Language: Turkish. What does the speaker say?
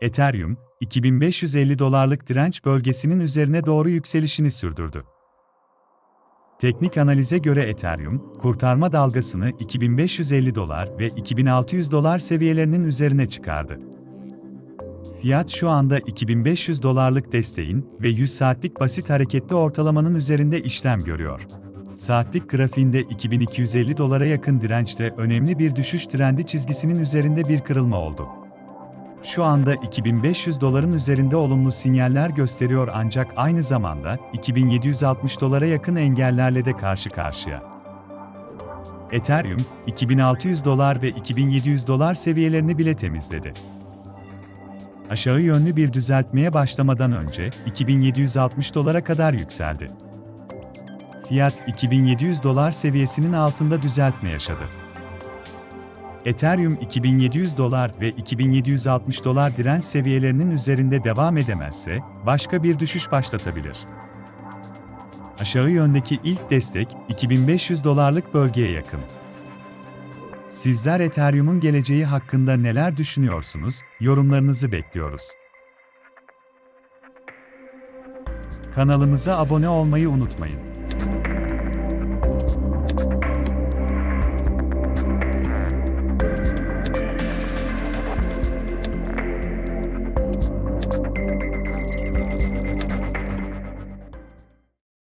Ethereum, 2550 dolarlık direnç bölgesinin üzerine doğru yükselişini sürdürdü. Teknik analize göre Ethereum, kurtarma dalgasını 2550 dolar ve 2600 dolar seviyelerinin üzerine çıkardı. Fiyat şu anda 2500 dolarlık desteğin ve 100 saatlik basit hareketli ortalamanın üzerinde işlem görüyor. Saatlik grafiğinde 2250 dolara yakın dirençte önemli bir düşüş trendi çizgisinin üzerinde bir kırılma oldu. Şu anda 2500 doların üzerinde olumlu sinyaller gösteriyor ancak aynı zamanda 2760 dolara yakın engellerle de karşı karşıya. Ethereum, 2600 dolar ve 2700 dolar seviyelerini bile temizledi. Aşağı yönlü bir düzeltmeye başlamadan önce 2760 dolara kadar yükseldi. Fiyat 2700 dolar seviyesinin altında düzeltme yaşadı. Ethereum 2700 dolar ve 2760 dolar direnç seviyelerinin üzerinde devam edemezse başka bir düşüş başlatabilir. Aşağı yöndeki ilk destek 2500 dolarlık bölgeye yakın. Sizler Ethereum'un geleceği hakkında neler düşünüyorsunuz? Yorumlarınızı bekliyoruz. Kanalımıza abone olmayı unutmayın.